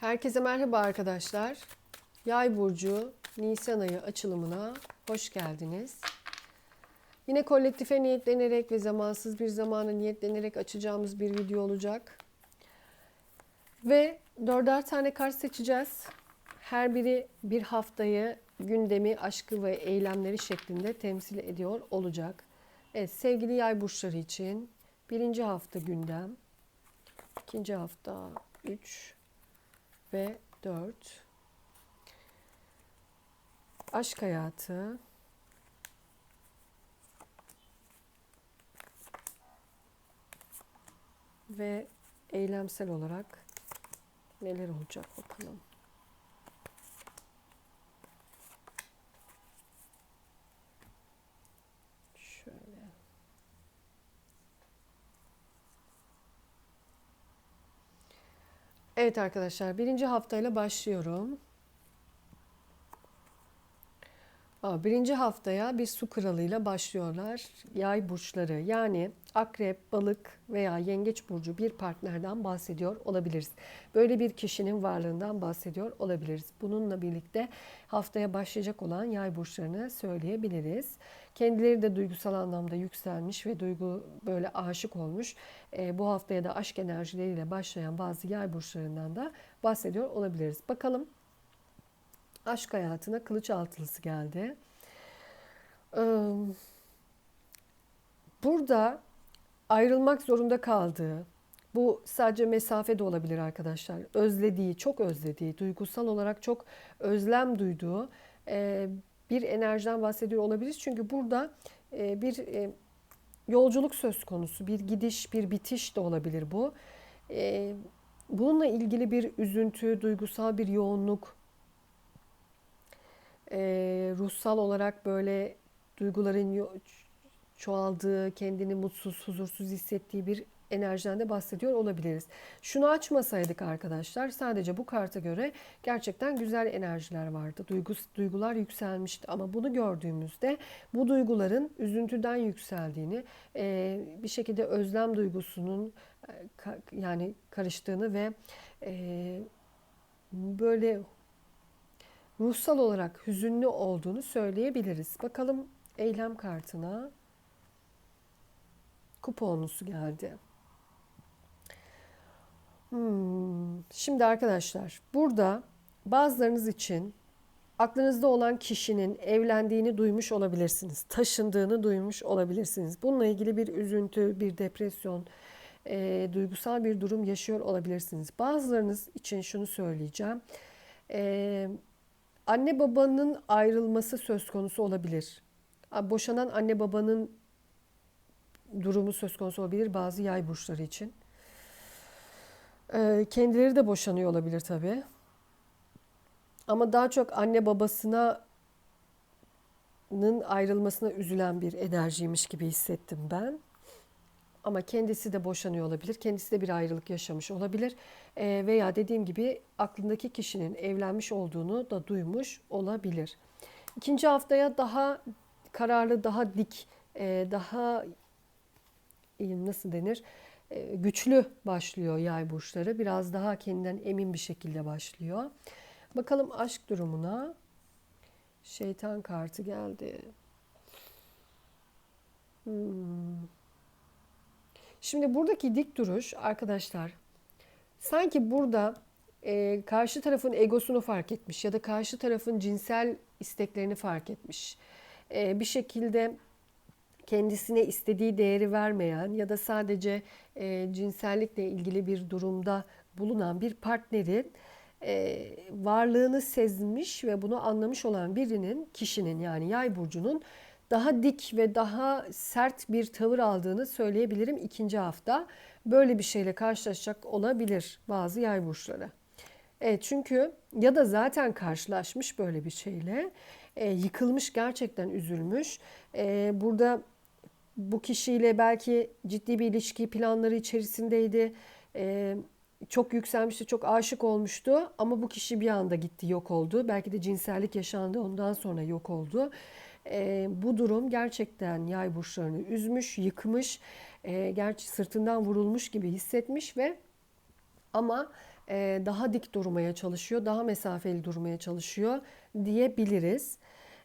Herkese merhaba arkadaşlar. Yay burcu Nisan ayı açılımına hoş geldiniz. Yine kolektife niyetlenerek ve zamansız bir zamana niyetlenerek açacağımız bir video olacak. Ve dörder tane kart seçeceğiz. Her biri bir haftayı, gündemi, aşkı ve eylemleri şeklinde temsil ediyor olacak. Evet sevgili yay burçları için birinci hafta gündem, ikinci hafta 3 ve 4. Aşk hayatı. Ve eylemsel olarak neler olacak bakalım. Şöyle. Evet arkadaşlar birinci haftayla başlıyorum. Birinci haftaya bir su kralıyla başlıyorlar. Yay burçları yani akrep, balık veya yengeç burcu bir partnerden bahsediyor olabiliriz. Böyle bir kişinin varlığından bahsediyor olabiliriz. Bununla birlikte haftaya başlayacak olan yay burçlarını söyleyebiliriz. Kendileri de duygusal anlamda yükselmiş ve duygu böyle aşık olmuş. E, bu haftaya da aşk enerjileriyle başlayan bazı yay burçlarından da bahsediyor olabiliriz. Bakalım aşk hayatına kılıç altılısı geldi. Burada ayrılmak zorunda kaldığı, bu sadece mesafe de olabilir arkadaşlar. Özlediği, çok özlediği, duygusal olarak çok özlem duyduğu bir enerjiden bahsediyor olabilir. Çünkü burada bir yolculuk söz konusu, bir gidiş, bir bitiş de olabilir bu. Bununla ilgili bir üzüntü, duygusal bir yoğunluk, e, ruhsal olarak böyle duyguların çoğaldığı, kendini mutsuz, huzursuz hissettiği bir enerjiden de bahsediyor olabiliriz. Şunu açmasaydık arkadaşlar sadece bu karta göre gerçekten güzel enerjiler vardı. Duygus, duygular yükselmişti ama bunu gördüğümüzde bu duyguların üzüntüden yükseldiğini, e, bir şekilde özlem duygusunun e, yani karıştığını ve e, böyle ruhsal olarak hüzünlü olduğunu söyleyebiliriz. Bakalım eylem kartına kuponlusu geldi. Hmm. Şimdi arkadaşlar burada bazılarınız için aklınızda olan kişinin evlendiğini duymuş olabilirsiniz. Taşındığını duymuş olabilirsiniz. Bununla ilgili bir üzüntü, bir depresyon, e, duygusal bir durum yaşıyor olabilirsiniz. Bazılarınız için şunu söyleyeceğim. E, Anne babanın ayrılması söz konusu olabilir. Boşanan anne babanın durumu söz konusu olabilir bazı yay burçları için. Ee, kendileri de boşanıyor olabilir tabii. Ama daha çok anne babasının ayrılmasına üzülen bir enerjiymiş gibi hissettim ben. Ama kendisi de boşanıyor olabilir. Kendisi de bir ayrılık yaşamış olabilir. E, veya dediğim gibi aklındaki kişinin evlenmiş olduğunu da duymuş olabilir. İkinci haftaya daha kararlı, daha dik, e, daha nasıl denir? E, güçlü başlıyor yay burçları. Biraz daha kendinden emin bir şekilde başlıyor. Bakalım aşk durumuna. Şeytan kartı geldi. Hmm. Şimdi buradaki dik duruş arkadaşlar sanki burada e, karşı tarafın egosunu fark etmiş ya da karşı tarafın cinsel isteklerini fark etmiş. E, bir şekilde kendisine istediği değeri vermeyen ya da sadece e, cinsellikle ilgili bir durumda bulunan bir partnerin e, varlığını sezmiş ve bunu anlamış olan birinin, kişinin yani yay burcunun daha dik ve daha sert bir tavır aldığını söyleyebilirim ikinci hafta. Böyle bir şeyle karşılaşacak olabilir bazı yay burçları. Evet çünkü ya da zaten karşılaşmış böyle bir şeyle e, yıkılmış gerçekten üzülmüş. E, burada bu kişiyle belki ciddi bir ilişki planları içerisindeydi. E, çok yükselmişti, çok aşık olmuştu ama bu kişi bir anda gitti, yok oldu. Belki de cinsellik yaşandı, ondan sonra yok oldu. E, bu durum gerçekten yay burçlarını üzmüş, yıkmış, e, gerçi sırtından vurulmuş gibi hissetmiş ve ama e, daha dik durmaya çalışıyor, daha mesafeli durmaya çalışıyor diyebiliriz.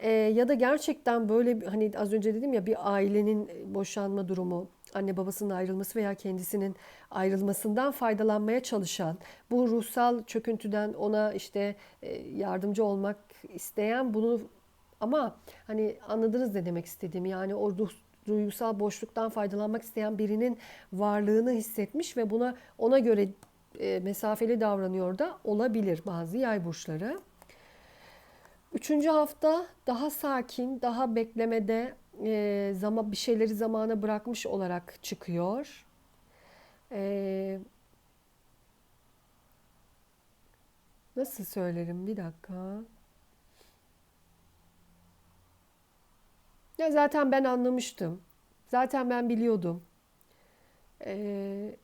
E, ya da gerçekten böyle hani az önce dedim ya bir ailenin boşanma durumu, anne babasının ayrılması veya kendisinin ayrılmasından faydalanmaya çalışan, bu ruhsal çöküntüden ona işte yardımcı olmak isteyen bunu ama hani anladınız ne demek istediğimi yani o ruh, duygusal boşluktan faydalanmak isteyen birinin varlığını hissetmiş ve buna ona göre e, mesafeli davranıyor da olabilir bazı yay burçları. Üçüncü hafta daha sakin, daha beklemede e, zaman bir şeyleri zamana bırakmış olarak çıkıyor. E, nasıl söylerim? Bir dakika. Ya zaten ben anlamıştım. Zaten ben biliyordum. E,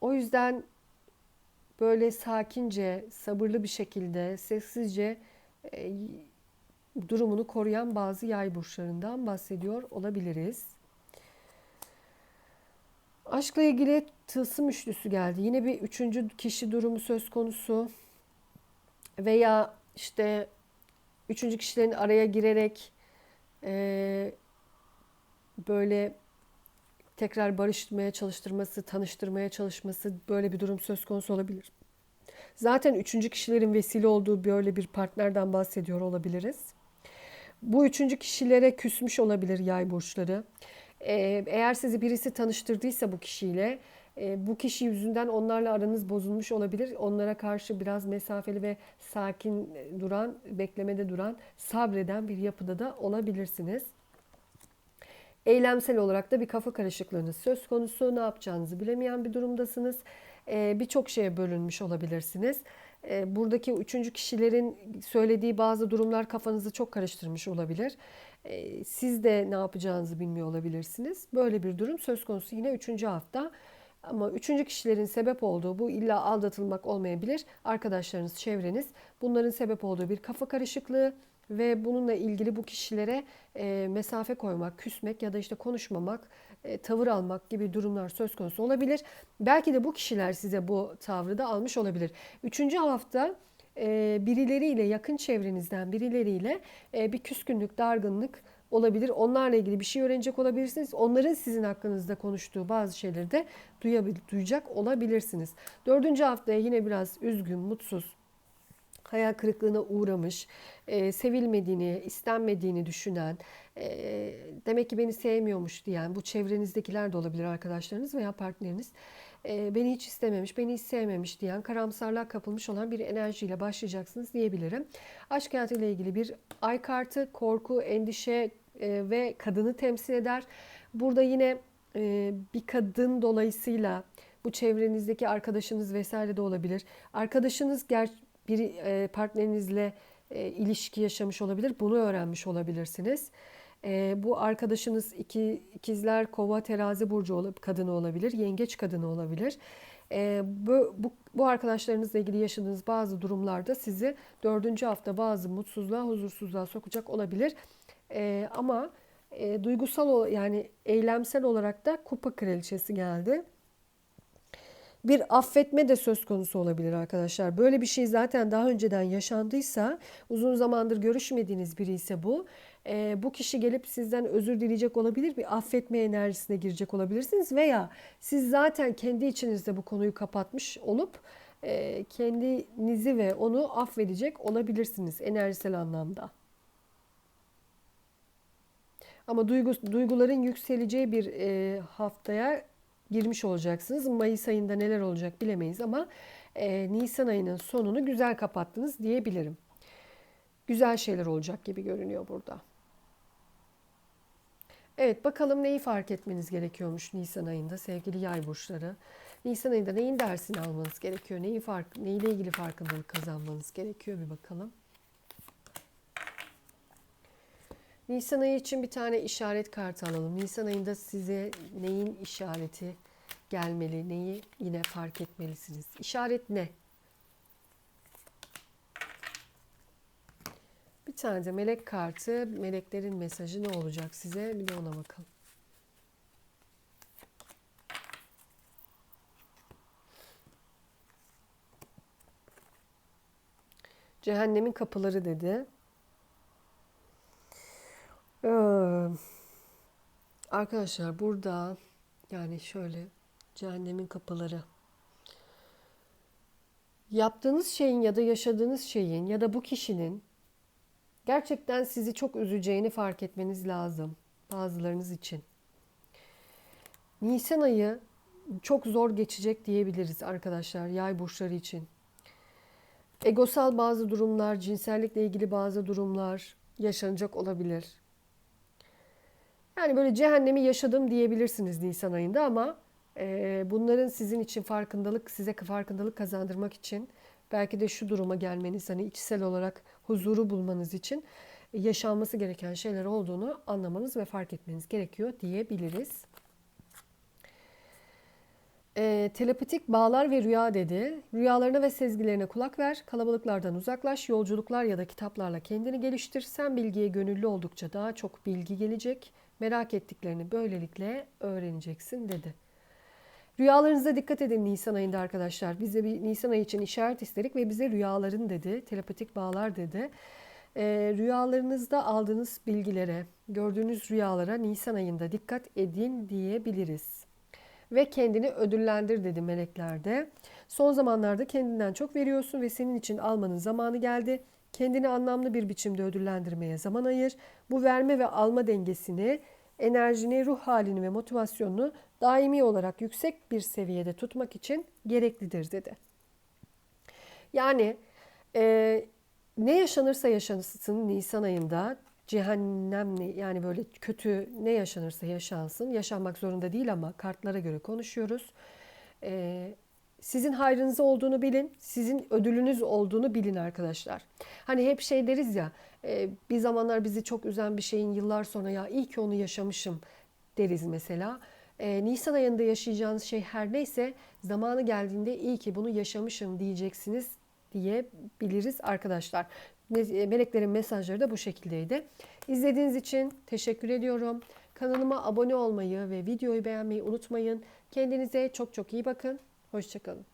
o yüzden böyle sakince, sabırlı bir şekilde, sessizce e, durumunu koruyan bazı yay burçlarından bahsediyor olabiliriz. Aşkla ilgili tılsım üçlüsü geldi. Yine bir üçüncü kişi durumu söz konusu. Veya işte üçüncü kişilerin araya girerek e, böyle tekrar barıştırmaya çalıştırması, tanıştırmaya çalışması böyle bir durum söz konusu olabilir. Zaten üçüncü kişilerin vesile olduğu böyle bir partnerden bahsediyor olabiliriz. Bu üçüncü kişilere küsmüş olabilir yay burçları. Ee, eğer sizi birisi tanıştırdıysa bu kişiyle, bu kişi yüzünden onlarla aranız bozulmuş olabilir. Onlara karşı biraz mesafeli ve sakin duran, beklemede duran, sabreden bir yapıda da olabilirsiniz. Eylemsel olarak da bir kafa karışıklığınız söz konusu. Ne yapacağınızı bilemeyen bir durumdasınız. Ee, Birçok şeye bölünmüş olabilirsiniz. Ee, Buradaki üçüncü kişilerin söylediği bazı durumlar kafanızı çok karıştırmış olabilir. Ee, Siz de ne yapacağınızı bilmiyor olabilirsiniz. Böyle bir durum söz konusu yine üçüncü hafta. Ama üçüncü kişilerin sebep olduğu bu illa aldatılmak olmayabilir. Arkadaşlarınız, çevreniz bunların sebep olduğu bir kafa karışıklığı ve bununla ilgili bu kişilere e, mesafe koymak, küsmek ya da işte konuşmamak, e, tavır almak gibi durumlar söz konusu olabilir. Belki de bu kişiler size bu tavrı da almış olabilir. Üçüncü hafta e, birileriyle, yakın çevrenizden birileriyle e, bir küskünlük, dargınlık olabilir. Onlarla ilgili bir şey öğrenecek olabilirsiniz. Onların sizin hakkınızda konuştuğu bazı şeyleri de duyabil, duyacak olabilirsiniz. Dördüncü haftaya yine biraz üzgün, mutsuz, hayal kırıklığına uğramış, e, sevilmediğini, istenmediğini düşünen, e, demek ki beni sevmiyormuş diyen bu çevrenizdekiler de olabilir arkadaşlarınız veya partneriniz. E, beni hiç istememiş, beni hiç sevmemiş diyen, karamsarlığa kapılmış olan bir enerjiyle başlayacaksınız diyebilirim. Aşk hayatıyla ilgili bir ay kartı, korku, endişe e, ve kadını temsil eder. Burada yine e, bir kadın dolayısıyla bu çevrenizdeki arkadaşınız vesaire de olabilir. Arkadaşınız ger bir e, partnerinizle ilişki yaşamış olabilir. Bunu öğrenmiş olabilirsiniz. Bu arkadaşınız iki, ikizler, kova, terazi burcu ol- kadını olabilir. Yengeç kadını olabilir. E, bu, bu, bu arkadaşlarınızla ilgili yaşadığınız bazı durumlarda sizi dördüncü hafta bazı mutsuzluğa, huzursuzluğa sokacak olabilir. E, ama e, duygusal yani eylemsel olarak da kupa kraliçesi geldi. Bir affetme de söz konusu olabilir arkadaşlar. Böyle bir şey zaten daha önceden yaşandıysa, uzun zamandır görüşmediğiniz biri ise bu. E, bu kişi gelip sizden özür dileyecek olabilir, bir affetme enerjisine girecek olabilirsiniz. Veya siz zaten kendi içinizde bu konuyu kapatmış olup e, kendinizi ve onu affedecek olabilirsiniz enerjisel anlamda. Ama duygu, duyguların yükseleceği bir e, haftaya girmiş olacaksınız. Mayıs ayında neler olacak bilemeyiz ama e, Nisan ayının sonunu güzel kapattınız diyebilirim. Güzel şeyler olacak gibi görünüyor burada. Evet bakalım neyi fark etmeniz gerekiyormuş Nisan ayında sevgili yay burçları. Nisan ayında neyin dersini almanız gerekiyor? Neyi fark, neyle ilgili farkındalık kazanmanız gerekiyor bir bakalım. Nisan ayı için bir tane işaret kartı alalım. Nisan ayında size neyin işareti gelmeli, neyi yine fark etmelisiniz? İşaret ne? Bir tane de melek kartı, meleklerin mesajı ne olacak size? Bir de ona bakalım. Cehennemin kapıları dedi. Ee, arkadaşlar burada yani şöyle cehennemin kapıları. Yaptığınız şeyin ya da yaşadığınız şeyin ya da bu kişinin gerçekten sizi çok üzeceğini fark etmeniz lazım bazılarınız için. Nisan ayı çok zor geçecek diyebiliriz arkadaşlar yay burçları için. Egosal bazı durumlar, cinsellikle ilgili bazı durumlar yaşanacak olabilir. Yani böyle cehennemi yaşadım diyebilirsiniz Nisan ayında ama e, bunların sizin için farkındalık, size farkındalık kazandırmak için belki de şu duruma gelmeniz, hani içsel olarak huzuru bulmanız için yaşanması gereken şeyler olduğunu anlamanız ve fark etmeniz gerekiyor diyebiliriz. E, telepatik bağlar ve rüya dedi. Rüyalarına ve sezgilerine kulak ver. Kalabalıklardan uzaklaş. Yolculuklar ya da kitaplarla kendini geliştir. Sen bilgiye gönüllü oldukça daha çok bilgi gelecek. Merak ettiklerini böylelikle öğreneceksin dedi. Rüyalarınıza dikkat edin Nisan ayında arkadaşlar. Bize bir Nisan ayı için işaret istedik ve bize rüyaların dedi. Telepatik bağlar dedi. E, rüyalarınızda aldığınız bilgilere, gördüğünüz rüyalara Nisan ayında dikkat edin diyebiliriz ve kendini ödüllendir dedi meleklerde. Son zamanlarda kendinden çok veriyorsun ve senin için almanın zamanı geldi. Kendini anlamlı bir biçimde ödüllendirmeye zaman ayır. Bu verme ve alma dengesini, enerjini, ruh halini ve motivasyonunu daimi olarak yüksek bir seviyede tutmak için gereklidir dedi. Yani e, ne yaşanırsa yaşansın Nisan ayında cehennemli yani böyle kötü ne yaşanırsa yaşansın. Yaşanmak zorunda değil ama kartlara göre konuşuyoruz. Ee, sizin hayrınıza olduğunu bilin, sizin ödülünüz olduğunu bilin arkadaşlar. Hani hep şey deriz ya, e, bir zamanlar bizi çok üzen bir şeyin yıllar sonra ya iyi ki onu yaşamışım deriz mesela. E, Nisan ayında yaşayacağınız şey her neyse zamanı geldiğinde iyi ki bunu yaşamışım diyeceksiniz diyebiliriz arkadaşlar. Meleklerin mesajları da bu şekildeydi. İzlediğiniz için teşekkür ediyorum. Kanalıma abone olmayı ve videoyu beğenmeyi unutmayın. Kendinize çok çok iyi bakın. Hoşçakalın.